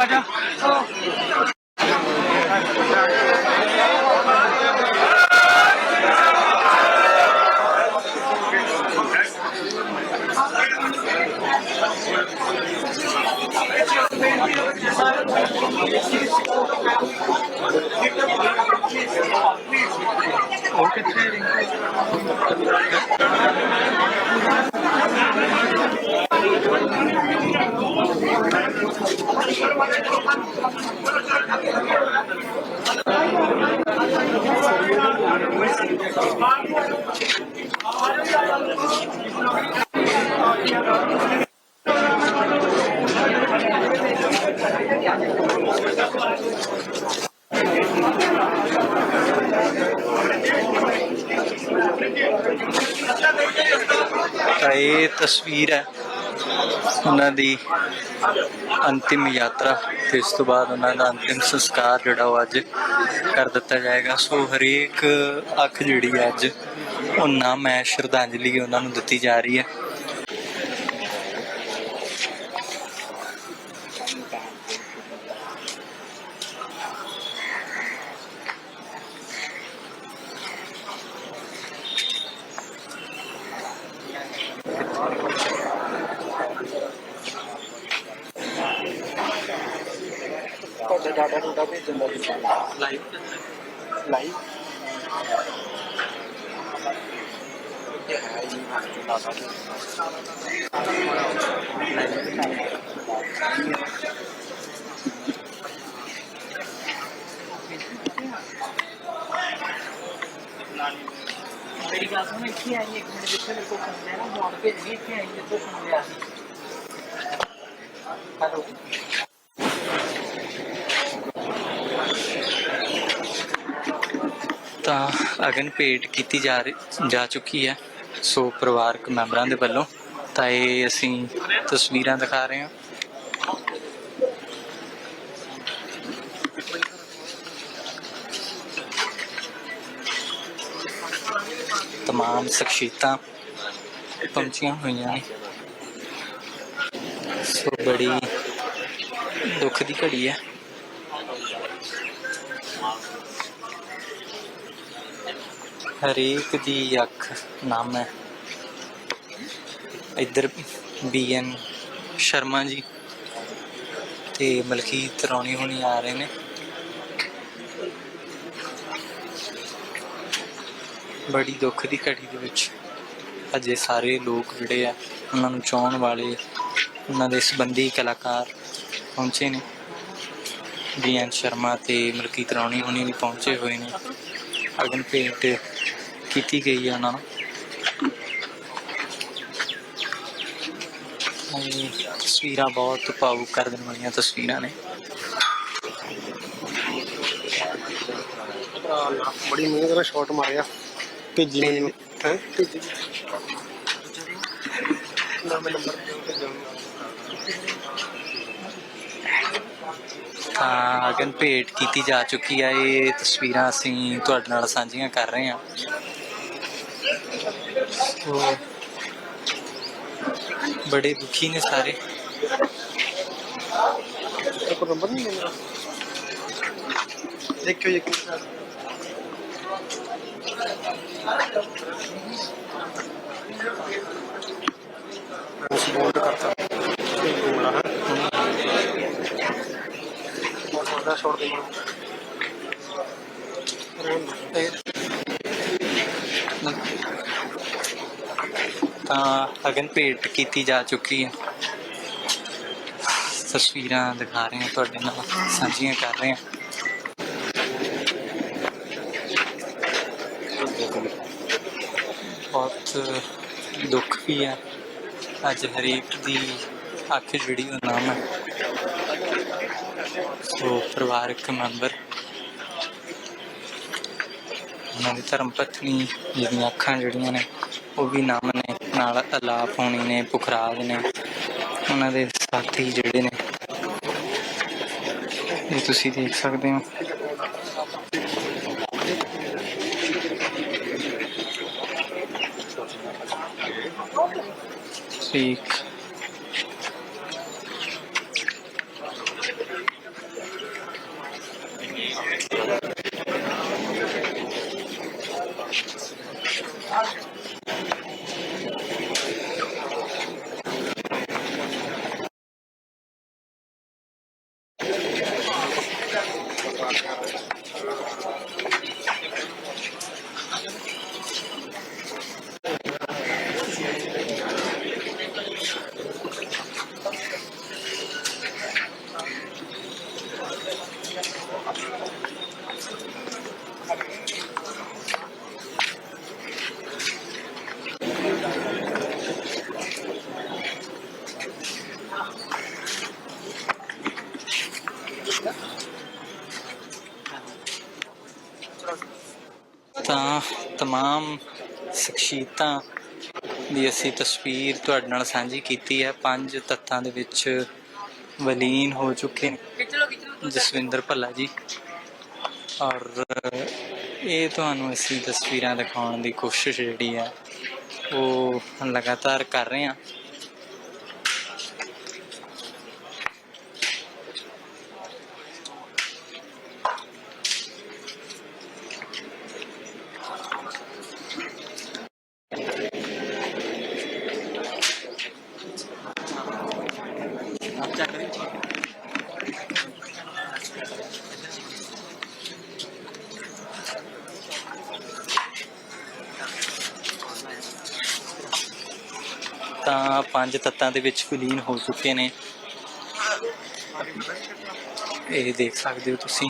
ਆ ਜਾ ਉਹ ਕਿੱਥੇ ਰਿੰਕੂ ਤਾਂ ਇਹ ਤਸਵੀਰ ਹੈ ਉਹਨਾਂ ਦੀ ਅੰਤਿਮ ਯਾਤਰਾ ਤੇ ਇਸ ਤੋਂ ਬਾਅਦ ਉਹਨਾਂ ਦਾ ਅੰਤਿਮ ਸੰਸਕਾਰ ਜਿਹੜਾ ਉਹ ਅੱਜ ਕਰ ਦਿੱਤਾ ਜਾਏਗਾ। ਸੋ ਹਰੇਕ ਅੱਖ ਜਿਹੜੀ ਹੈ ਅੱਜ, ਉਹ ਨਾਮ ਹੈ ਸ਼ਰਧਾਂਜਲੀ ਉਹਨਾਂ ਨੂੰ ਦਿੱਤੀ ਜਾ ਰਹੀ ਹੈ। có thể ra đến đó biết trên đây lấy lấy मेरी क्लास में इतनी आई है मेरे बच्चे मेरे को समझाया ना वहाँ पे इतनी आई मेरे को समझाया हेलो ਤਾਂ ਅਗਨ ਭੇਟ ਕੀਤੀ ਜਾ ਜਾ ਚੁੱਕੀ ਹੈ। ਸੋ ਪਰਿਵਾਰਕ ਮੈਂਬਰਾਂ ਦੇ ਵੱਲੋਂ ਤਾਂ ਇਹ ਅਸੀਂ ਤਸਵੀਰਾਂ ਦਿਖਾ ਰਹੇ ਹਾਂ। ਤਮਾਮ ਸ਼ਖਸੀਅਤਾਂ ਪਹੁੰਚੀਆਂ ਹੋਈਆਂ ਨੇ। ਸੋ ਬੜੀ ਦੁੱਖ ਦੀ ਘੜੀ ਹੈ। ਹਰੇਕ ਦੀ ਅੱਖ ਨਾਮ ਹੈ। ਇੱਧਰ ਬੀਐਨ ਸ਼ਰਮਾ ਜੀ ਤੇ ਮਲਕੀਤ ਰੌਣੀ ਹੁਣੀ ਆ ਰਹੇ ਨੇ। ਬੜੀ ਦੁੱਖ ਦੀ ਘੜੀ ਦੇ ਵਿੱਚ ਅਜੇ ਸਾਰੇ ਲੋਕ ਜਿਹੜੇ ਆ, ਉਹਨਾਂ ਨੂੰ ਚਾਹਣ ਵਾਲੇ, ਉਹਨਾਂ ਦੇ ਸੰਬੰਧੀ ਕਲਾਕਾਰ ਪਹੁੰਚੇ ਨੇ। ਬੀਐਨ ਸ਼ਰਮਾ ਤੇ ਮਲਕੀਤ ਰੌਣੀ ਹੁਣੀ ਵੀ ਪਹੁੰਚੇ ਹੋਏ ਨੇ। ਅਗਨ ਭੇਟ ਕੀਤੀ ਗਈ ਹੈ ਉਹਨਾਂ ਨੂੰ। ਇਹ ਤਸਵੀਰਾਂ ਬਹੁਤ ਭਾਵੁਕ ਕਰ ਦੇਣ ਵਾਲੀਆਂ ਤਸਵੀਰਾਂ ਨੇ। ਬੜੀ ਮਿਹਨਤ ਨਾਲ ਸ਼ਾਟ ਮਾਰਿਆ। ਭੇਜੀ ਮੈਨੂੰ। ਹੈ? ਭੇਜੀ। ਨਾ ਮੈਂ ਨੰਬਰ ਭੇਜਾਂਗਾ ਤਾਂ ਅਗਨ ਭੇਟ ਕੀਤੀ ਜਾ ਚੁੱਕੀ ਹੈ ਇਹ ਤਸਵੀਰਾਂ ਅਸੀਂ ਤੁਹਾਡੇ ਨਾਲ ਸਾਂਝੀਆਂ ਕਰ ਰਹੇ ਹਾਂ। ਬੜੇ ਦੁਖੀ ਨੇ ਸਾਰੇ। ਕੋਈ ਨੰਬਰ ਨਹੀਂ ਮੇਰਾ ਦੇਖਿਓ ਜੀ। ਕਿੰਨਾ ਉਸ ਬੋਲਡ ਕਰਤਾ ਇਹ ਗੁੰਮੜਾ ਹੈ ਬਹੁਤ ਵੱਡਾ ਸ਼ਾਟ ਤਾਂ ਅਗਨ ਭੇਟ ਕੀਤੀ ਜਾ ਚੁੱਕੀ ਹੈ। ਤਸਵੀਰਾਂ ਦਿਖਾ ਰਹੇ ਹਾਂ, ਤੁਹਾਡੇ ਨਾਲ ਸਾਂਝੀਆਂ ਕਰ ਰਹੇ ਹਾਂ। ਬਹੁਤ ਦੁੱਖ ਵੀ ਹੈ। ਅੱਜ ਹਰੇਕ ਦੀ ਅੱਖ ਜਿਹੜੀ ਉਹ ਨਾਮ ਹੈ। ਸੋ ਪਰਿਵਾਰਕ ਮੈਂਬਰ, ਉਹਨਾਂ ਦੀ ਧਰਮ ਪਤਨੀ ਜਿਹਦੀਆਂ ਅੱਖਾਂ ਜਿਹੜੀਆਂ ਨੇ, ਉਹ ਵੀ ਨਾਮ ਨੇ, ਨਾਲ ਅਲਾਪ ਹੋਣੀ ਨੇ, ਪੁਖਰਾਜ ਨੇ, ਉਹਨਾਂ ਦੇ ਸਾਥੀ ਜਿਹੜੇ ਨੇ। ਇਹ ਤੁਸੀਂ ਦੇਖ ਸਕਦੇ ਹੋ। ਠੀਕ Gracias. ਤਾਂ तमाम ਸ਼ਖਸੀਅਤਾਂ ਦੀ ਅਸੀਂ ਤਸਵੀਰ ਤੁਹਾਡੇ ਨਾਲ ਸਾਂਝੀ ਕੀਤੀ ਹੈ ਪੰਜ ਤੱਤਾਂ ਦੇ ਵਿੱਚ ਵਲੀਨ ਹੋ ਚੁੱਕੇ ਨੇ खींच लो खींच लो ਜਸਵਿੰਦਰ ਭੱਲਾ ਜੀ ਔਰ ਇਹ ਤੁਹਾਨੂੰ ਅਸੀਂ ਤਸਵੀਰਾਂ ਦਿਖਾਉਣ ਦੀ ਕੋਸ਼ਿਸ਼ ਜਿਹੜੀ ਹੈ ਉਹ ਲਗਾਤਾਰ ਕਰ ਰਹੇ ਹਾਂ ਤਾਂ ਪੰਜ ਤੱਤਾਂ ਦੇ ਵਿੱਚ ਵਿਲੀਨ ਹੋ ਚੁੱਕੇ ਨੇ। ਇਹ ਦੇਖ ਸਕਦੇ ਹੋ ਤੁਸੀਂ।